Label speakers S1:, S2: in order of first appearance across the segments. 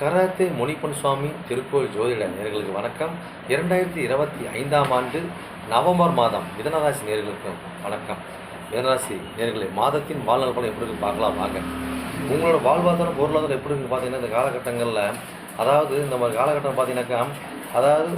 S1: Karate Munippan சுவாமி திருக்கோயில் ஜோதிட நேர்களுக்கு வணக்கம். இரண்டாயிரத்தி இருபத்தி ஐந்தாம் ஆண்டு நவம்பர் மாதம் மிதனராசி நேர்களுக்கும் வணக்கம். மிதனராசி நேர்களை மாதத்தின் வாழ்நாள் படம் எப்படி பார்க்கலாம் வாங்க. உங்களோட வாழ்வாதாரம் பொருளாதாரம் எப்படி பார்த்தீங்கன்னா இந்த காலகட்டங்களில் அதாவது இந்த மாதிரி காலகட்டம் பார்த்தீங்கன்னாக்கா அதாவது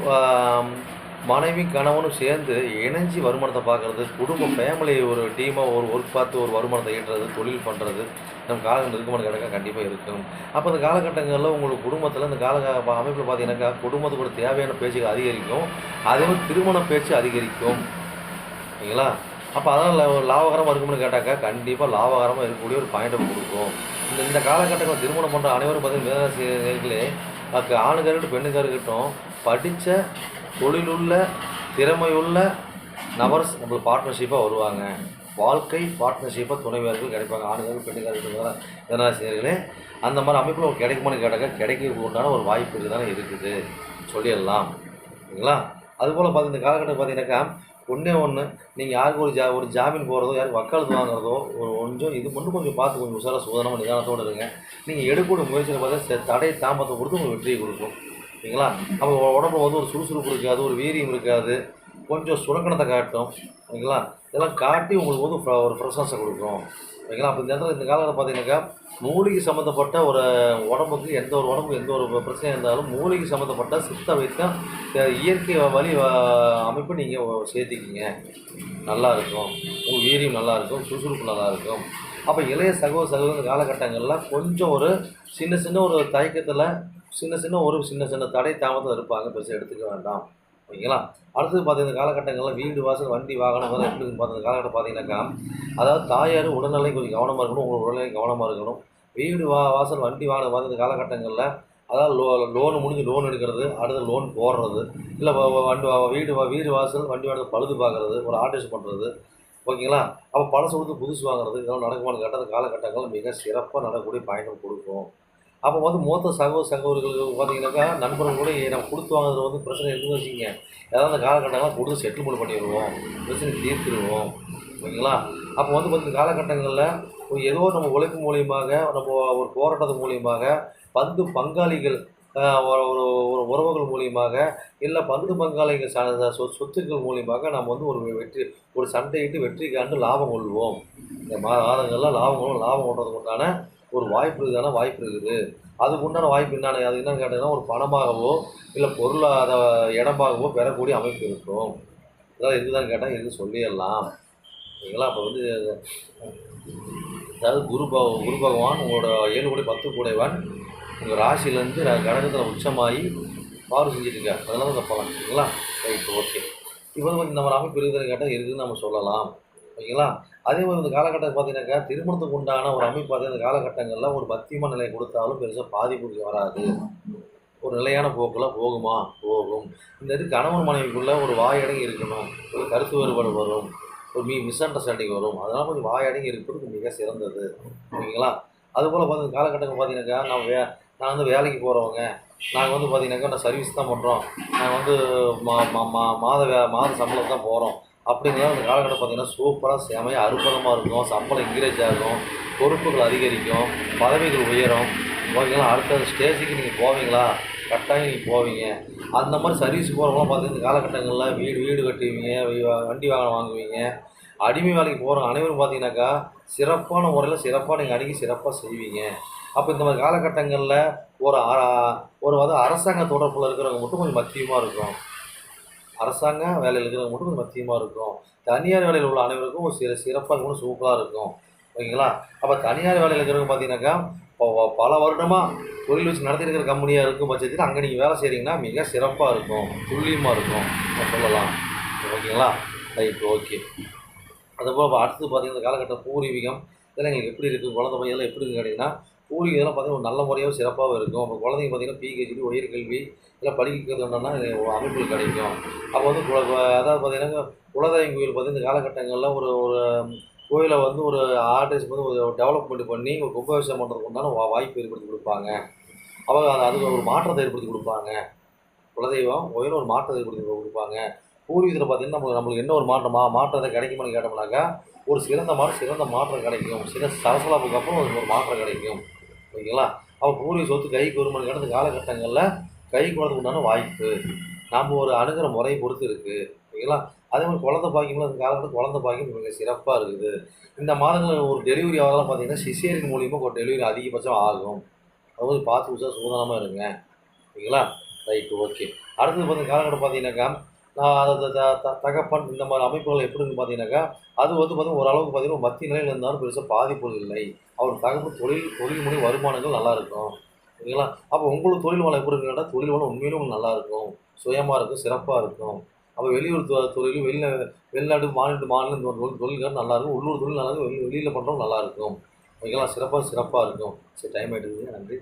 S1: மனைவி கணவனும் சேர்ந்து இணைஞ்சி வருமானத்தை பார்க்குறது குடும்ப ஃபேமிலி ஒரு டீமாக ஒரு ஒர்க் பார்த்து ஒரு வருமானத்தை ஈட்டுறது தொழில் பண்ணுறது நம்ம காலங்கள் நெருக்கமான கிடக்க கண்டிப்பாக இருக்கும். அப்போ இந்த காலகட்டங்களில் உங்களுக்கு குடும்பத்தில் இந்த கால அமைப்பில் பார்த்தீங்கன்னாக்கா குடும்பத்துக்கு தேவையான பேச்சுகள் அதிகரிக்கும். அதே மாதிரி திருமண பேச்சு அதிகரிக்கும். சரிங்களா? அப்போ அதனால் ஒரு லாபகரமாக இருக்கும்னு கேட்டாக்கா கண்டிப்பாக லாபகரமாக இருக்கக்கூடிய ஒரு பாயிண்ட்டை கொடுக்கும். இந்த இந்த காலகட்டங்களில் திருமணம் பண்ணுற அனைவரும் பார்த்தீங்கன்னா மிதனராசிகளே அதுக்கு ஆணுக்கார படித்த தொழிலுள்ள திறமையுள்ள நபர்ஸ் நம்மளுக்கு பார்ட்னர்ஷிப்பாக வருவாங்க. வாழ்க்கை பார்ட்னர்ஷிப்பாக துணைவியர்கள் கிடைப்பாங்க. ஆண்கள் பெண்ணுக்கார இருக்கட்டும் மிதனராசிரியர்களே அந்த மாதிரி அமைப்பில் கிடைக்குமான்னு கேட்டாக்கா கிடைக்க உண்டான ஒரு வாய்ப்பு தானே இருக்குது. சொல்லிடலாம். சரிங்களா? அதுபோல் பார்த்து இந்த காலகட்டம் பார்த்தீங்கன்னாக்கா ஒன்றே ஒன்று நீங்கள் யாருக்கு ஒரு ஜா ஒரு ஜாமீன் போகிறதோ யாருக்கு வக்காலத்து வாங்குறதோ ஒரு கொஞ்சம் இது மட்டும் கொஞ்சம் பார்த்து கொஞ்சம் உசாராக சுதனமாக நிதானத்தோடு இருங்க. நீங்கள் எடுக்கக்கூடிய முயற்சியில் பார்த்தா தடை தாமத்தை கொடுத்து உங்களுக்கு வெற்றியை கொடுக்கும். ஓகேங்களா? அப்போ உடம்புல வந்து ஒரு சுறுசுறுப்பு இருக்காது ஒரு வீரியம் இருக்காது. கொஞ்சம் சுரக்கணத்தை காட்டும். ஓகேங்களா? இதெல்லாம் காட்டி உங்களுக்கு வந்து ஒரு ஃப்ரெஷ்னஸை கொடுக்கும். ஓகேங்களா? அப்போ இந்த இடத்துல இந்த காலத்தில் பார்த்தீங்கன்னாக்கா மூலிகை சம்மந்தப்பட்ட ஒரு உடம்புக்கு எந்த ஒரு உடம்புக்கு எந்த ஒரு பிரச்சனையாக இருந்தாலும் மூலிகை சம்மந்தப்பட்ட சித்த வைத்தம் இயற்கை வழி அமைப்பு நீங்கள் சேர்த்திக்கிங்க. நல்லா இருக்கும். உங்கள் வீரியம் நல்லாயிருக்கும் சுறுசுறுப்பு நல்லாயிருக்கும் அப்போ இளைய சகோதர சகோதர காலகட்டங்களில் கொஞ்சம் ஒரு சின்ன சின்ன ஒரு தயக்கத்தில் சின்ன சின்ன ஒரு சின்ன சின்ன தடை தாமதம் இருப்பாங்க. பெருசாக எடுத்துக்க வேண்டாம். ஓகேங்களா? அடுத்தது பார்த்தீங்கன்னா காலகட்டங்களில் வீடு வாசல் வண்டி வாகனம் எப்படி இருக்குன்னு பார்த்த காலகட்டம் பார்த்தீங்கன்னாக்கா அதாவது தாயார் உடல்நிலை கொஞ்சம் கவனமாக இருக்கணும். உங்களோட உடல்நிலை கவனமாக இருக்கணும். வீடு வா வாசல் வண்டி வாகனம் பார்த்த இந்த காலகட்டங்களில் அதாவது லோ லோனு முடிஞ்சு லோன் எடுக்கிறது அடுத்து லோன் போடுறது இல்லை வண்டி வீடு வா- வீடு வாசல் வண்டி வாடகை பழுது பார்க்குறது ஒரு ஆர்டிஸ்ட் பண்ணுறது ஓகேங்களா? அப்போ பழசு கொடுத்து புதுசு வாங்குறது இதெல்லாம் நடக்குமான்னு கேட்டால் காலகட்டங்கள் மிக சிறப்பாக நடக்கக்கூடிய பயணம் கொடுக்கும். அப்போ வந்து மூத்த சகோ சகோதரர்களுக்கு பார்த்தீங்கன்னாக்கா நண்பர்கள் கூட நம்ம கொடுத்து வாங்குறது வந்து பிரச்சனை இருந்து வச்சுங்க ஏதாவது அந்த காலகட்டங்கள்லாம் கொடுத்து செட்டில்மெண்ட் பண்ணிடுவோம். பிரச்சனை தீர்த்துடுவோம். ஓகேங்களா? அப்போ வந்து கொஞ்சம் காலகட்டங்களில் ஏதோ நம்ம உழைப்பு மூலியமாக நம்ம ஒரு போராட்டத்து மூலியமாக பந்து பங்காளிகள் ஒரு ஒரு ஒரு உறவுகள் மூலியமாக இல்லை பந்து பங்காளிகள் சார்ந்த சொ- சொத்துக்கள் மூலியமாக நம்ம வந்து ஒரு வெற்றி ஒரு சண்டையிட்டு வெற்றி காண்டு லாபம் கொள்வோம். இந்த மா- மாதங்கள்லாம் லாபம் லாபம் கொள்றதுக்கு உண்டான ஒரு வாய்ப்பு இருக்குதான? வாய்ப்பு இருக்குது. அதுக்கு உண்டான வாய்ப்பு என்னென்ன அது என்னன்னு கேட்டீங்கன்னா ஒரு பணமாகவோ இல்லை பொருளாத இடமாகவோ பெறக்கூடிய அமைப்பு இருக்கும். அதாவது இருக்குதான்னு கேட்டால் இருக்கு சொல்லிடலாம். சரிங்களா அப்போ வந்து அதாவது குரு பக குரு பகவான் உங்களோட ஏழு கோடி பத்து கூடைவன் உங்கள் ராசியிலேருந்து கடகத்தில் உச்சமாகி பாரு செஞ்சுட்டு அதெல்லாம் தான் போகலாம் சரிங்களா ரைட் ஓகே. இப்போ வந்து கொஞ்சம் நம்ம அமைப்பு இருக்குதுன்னு கேட்டால் இருக்குதுன்னு நம்ம சொல்லலாம். ஓகேங்களா? அதே மாதிரி இந்த காலகட்டம் பார்த்தீங்கன்னாக்கா திருமணத்துக்கு உண்டான ஒரு அமைப்பு பார்த்தீங்கன்னா இந்த காலகட்டங்களில் ஒரு பத்தியமான நிலையை கொடுத்தாலும் பெருசாக பாதிப்புக்கு வராது. ஒரு நிலையான போக்கில் போகுமா? போகும். இந்த இது கணவன் மனைவிக்குள்ளே ஒரு வாயடங்கி இருக்கணும். ஒரு கருத்து வேறுபாடு வரும். ஒரு மீ மிஸ் அண்டர்ஸ்டாண்டிங் வரும். அதனால் கொஞ்சம் வாயடங்கி இருக்கிறது மிக சிறந்தது. ஓகேங்களா? அதுபோல் பார்த்து காலகட்டங்கள் பார்த்தீங்கன்னாக்கா நான் வே நான் வந்து வேலைக்கு போகிறவங்க நாங்கள் வந்து பார்த்தீங்கன்னாக்கா நான் சர்வீஸ் தான் பண்ணுறோம் நாங்கள் வந்து மா மா மா- மாத வே மாத சம்பளம் தான் போகிறோம் அப்படிங்கிறத அந்த காலகட்டம் பார்த்தீங்கன்னா சூப்பராக செமையாக அற்புதமாக இருக்கும். சம்பளம் இன்க்ரீஸ் ஆகும். பொறுப்புகள் அதிகரிக்கும். பதவிகள் உயரும். ஓகேங்களா அடுத்த ஸ்டேஜுக்கு நீங்கள் போவீங்களா? கட்டாயம் நீங்கள் போவீங்க. அந்த மாதிரி சர்வீஸ் போகிறவங்களாம் பார்த்தீங்கன்னா இந்த காலகட்டங்களில் வீடு வீடு கட்டுவீங்க. வண்டி வாகனம் வாங்குவீங்க. அடிமை வேலைக்கு போகிறவங்க அனைவரும் பார்த்தீங்கன்னாக்கா சிறப்பான முறையில் சிறப்பாக நீங்கள் அணுகி சிறப்பாக செய்வீங்க. அப்போ இந்த மாதிரி காலகட்டங்களில் ஒரு ஒரு வந்து அரசாங்க தொடர்பில் இருக்கிறவங்க மட்டும் கொஞ்சம் மத்தியமாக இருக்கும் அரசாங்க வேலையில் இருக்கிறவங்க மட்டும் கொஞ்சம் மத்தியமாக இருக்கும் தனியார் வேலையில் உள்ள அனைவருக்கும் ஒரு சிற சிறப்பாக கூட சூப்பராக இருக்கும் ஓகேங்களா? அப்போ தனியார் வேலையில் இருக்கிறவங்க பார்த்தீங்கன்னாக்கா இப்போ பல வருடமாக தொழில் வச்சு நடத்திட்டு இருக்கிற கம்பெனியாக இருக்கும் பட்சத்தில் அங்கே நீங்கள் வேலை செய்கிறீங்கன்னா மிக சிறப்பாக இருக்கும் துல்லியமாக இருக்கும். சொல்லலாம். ஓகேங்களா? Right okay. அதுபோல் அடுத்து பார்த்தீங்கன்னா காலகட்டம் பூர்வீகம் இதெல்லாம் எங்களுக்கு எப்படி இருக்குது குழந்தை பையெல்லாம் எப்படி இருக்குன்னு கேட்டிங்கன்னா பூர்வீகம் இதெல்லாம் பார்த்தீங்கன்னா நல்ல முறையாகவும் சிறப்பாகவும் இருக்கும். அப்போ குழந்தைங்க பார்த்தீங்கன்னா பிஹெச்டி உயர்கல்வி இதெல்லாம் படிக்கிறது என்னென்னா அமைப்புகள் கிடைக்கும். அப்போ வந்து அதாவது பார்த்தீங்கன்னா குலதெய்வம் கோயில் பார்த்தீங்கன்னா இந்த காலகட்டங்களில் ஒரு ஒரு கோயிலை வந்து ஒரு ஆர்டிஸ்ட் வந்து ஒரு டெவலப்மெண்ட் பண்ணி ஒரு கும்பாபிஷேகம் பண்ணுறதுக்கு உண்டான வாய்ப்பு ஏற்படுத்தி கொடுப்பாங்க. அவங்க அதுக்கு ஒரு மாற்றத்தை ஏற்படுத்தி கொடுப்பாங்க. குலதெய்வம் கோயில் ஒரு மாற்றத்தை ஏற்படுத்தி கொடுப்பாங்க. பூர்வீகத்தில் பார்த்தீங்கன்னா நம்மளுக்கு நம்மளுக்கு என்ன ஒரு மாற்றமா? மாற்றத்தை கிடைக்குமான்னு கேட்டோம்னாக்கா ஒரு சிறந்த மாற்றம் சிறந்த மாற்றம் கிடைக்கும். சில சலசலப்புக்கு அப்புறம் ஒரு மாற்றம் கிடைக்கும். ஓகேங்களா அப்போ பூர்வீக சொத்து கைக்கு வருமானம் கடந்த காலகட்டங்களில் கை குழந்தைக்கு உண்டான வாய்ப்பு. நாம் ஒரு அணுகிற முறையை பொறுத்து இருக்குது ஓகேங்களா அதே மாதிரி குழந்தை பாக்கியம்லாம் இந்த காலகட்டம் குழந்தை பாக்கியம் மிக சிறப்பாக இருக்குது. இந்த மாதங்களில் ஒரு டெலிவரி ஆகலாம் பார்த்தீங்கன்னா சிசேரின் மூலியமாக ஒரு டெலிவரி அதிகபட்சம் ஆகும். அதாவது பார்த்து உச்சா சூதானமாக இருங்க. ஓகேங்களா ரைட்டு ஓகே அடுத்தது பார்த்தீங்க காலகட்டம் பார்த்தீங்கன்னாக்கா தகப்பன் இந்த மாதிரி அமைப்புகள் எப்படின்னு பார்த்தீங்கன்னாக்கா அது வந்து பார்த்தீங்கன்னா ஓரளவுக்கு பார்த்தீங்கன்னா மத்திய நிலையில் இருந்தாலும் பெருசாக பாதிப்புகள் இல்லை. அவர் தகப்பு தொழில் தொழில் முறை வருமானங்கள் நல்லாயிருக்கும் ஓகேங்களா அப்போ உங்களுக்கு தொழில் வளம் எப்படி இருக்குன்னா தொழில் வளம் உண்மையிலும் உங்களுக்கு சுயமாக இருக்கும். சிறப்பாக இருக்கும் அப்போ வெளியூர் தொழிலும் தொழில் வெளில வெளிநாட்டு மாநில மாநிலம் தொழில் தொழில்கள் நல்லாயிருக்கும் உள்ளூர் தொழில் நல்லா இருக்கும். வெளியில் பண்ணுறவங்க நல்லாயிருக்கும் ஓகேங்களா? சிறப்பாக சிறப்பாக இருக்கும். சரி டைம் ஆகிட்டு நன்றி.